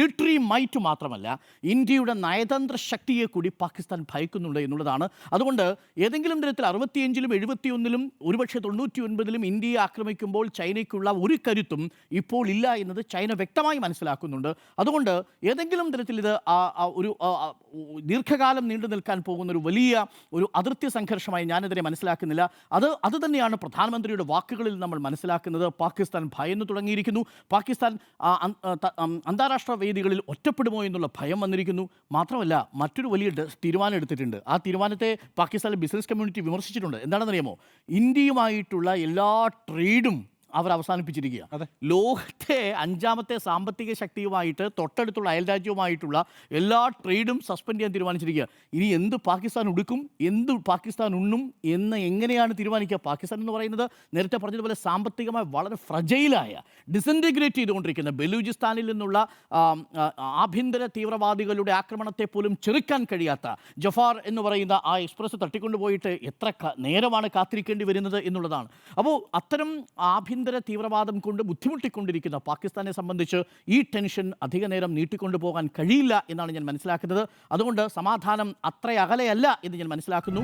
Military might മാത്രമല്ല ഇന്ത്യയുടെ നയതന്ത്ര ശക്തിയെ കൂടി പാകിസ്ഥാൻ ഭയക്കുന്നുണ്ട് എന്നുള്ളതാണ്. അതുകൊണ്ട് ഏതെങ്കിലും തരത്തിൽ അറുപത്തിയഞ്ചിലും എഴുപത്തിയൊന്നിലും ഒരുപക്ഷെ തൊണ്ണൂറ്റി ഒൻപതിലും ഇന്ത്യയെ ആക്രമിക്കുമ്പോൾ ചൈനയ്ക്കുള്ള ഒരു കരുത്തും ഇപ്പോൾ ഇല്ല എന്നത് ചൈന വ്യക്തമായി മനസ്സിലാക്കുന്നുണ്ട്. അതുകൊണ്ട് ഏതെങ്കിലും തരത്തിൽ ഇത് ഒരു ദീർഘകാലം നീണ്ടു നിൽക്കാൻ പോകുന്ന ഒരു വലിയ ഒരു അതിർത്തി സംഘർഷമായി ഞാനിതിനെ മനസ്സിലാക്കുന്നില്ല. അത് അത് തന്നെയാണ് പ്രധാനമന്ത്രിയുടെ വാക്കുകളിൽ നമ്മൾ മനസ്സിലാക്കുന്നത്. പാകിസ്ഥാൻ ഭയന്നു തുടങ്ങിയിരിക്കുന്നു. പാകിസ്ഥാൻ അന്താരാഷ്ട്ര വേദികളിൽ ഒറ്റപ്പെടുമോ എന്നുള്ള ഭയം വന്നിരിക്കുന്നു. മാത്രമല്ല മറ്റൊരു വലിയ തീരുമാനം എടുത്തിട്ടുണ്ട്. ആ തീരുമാനത്തെ പാകിസ്ഥാനിലെ ബിസിനസ് കമ്മ്യൂണിറ്റി വിമർശിച്ചിട്ടുണ്ട്. എന്താണെന്നറിയാമോ? ഇന്ത്യയുമായിട്ടുള്ള എല്ലാ ട്രേഡും അവർ അവസാനിപ്പിച്ചിരിക്കുക ലോകത്തെ അഞ്ചാമത്തെ സാമ്പത്തിക ശക്തിയുമായിട്ട് തൊട്ടടുത്തുള്ള അയൽരാജ്യവുമായിട്ടുള്ള എല്ലാ ട്രേഡും സസ്പെൻഡ് ചെയ്യാൻ തീരുമാനിച്ചിരിക്കുക ഇനി എന്ത് പാകിസ്ഥാൻ ഉടുക്കും എന്ത് പാകിസ്ഥാൻ ഉണ്ണും എന്ന് എങ്ങനെയാണ് തീരുമാനിക്കുക? പാകിസ്ഥാൻ എന്ന് പറയുന്നത് നേരത്തെ പറഞ്ഞതുപോലെ സാമ്പത്തികമായി വളരെ ഫ്രജൈലായ ഡിസന്റിഗ്രേറ്റ് ചെയ്തുകൊണ്ടിരിക്കുന്ന ബലൂചിസ്ഥാനിൽ നിന്നുള്ള ആഭ്യന്തര തീവ്രവാദികളുടെ ആക്രമണത്തെ പോലും ചെറുക്കാൻ കഴിയാത്ത ജഫാർ എന്ന് പറയുന്ന ആ എക്സ്പ്രസ് തട്ടിക്കൊണ്ടുപോയിട്ട് എത്ര നേരമാണ് കാത്തിരിക്കേണ്ടി വരുന്നത് എന്നുള്ളതാണ്. അപ്പോൾ അത്തരം ആഭ്യന്തര തീവ്രവാദം കൊണ്ട് ബുദ്ധിമുട്ടിക്കൊണ്ടിരിക്കുന്ന പാകിസ്ഥാനെ സംബന്ധിച്ച് ഈ ടെൻഷൻ അധിക നേരം നീട്ടിക്കൊണ്ടു പോകാൻ കഴിയില്ല എന്നാണ് ഞാൻ മനസ്സിലാക്കുന്നത്. അതുകൊണ്ട് സമാധാനം അത്ര അകലെയല്ല എന്ന് ഞാൻ മനസ്സിലാക്കുന്നു.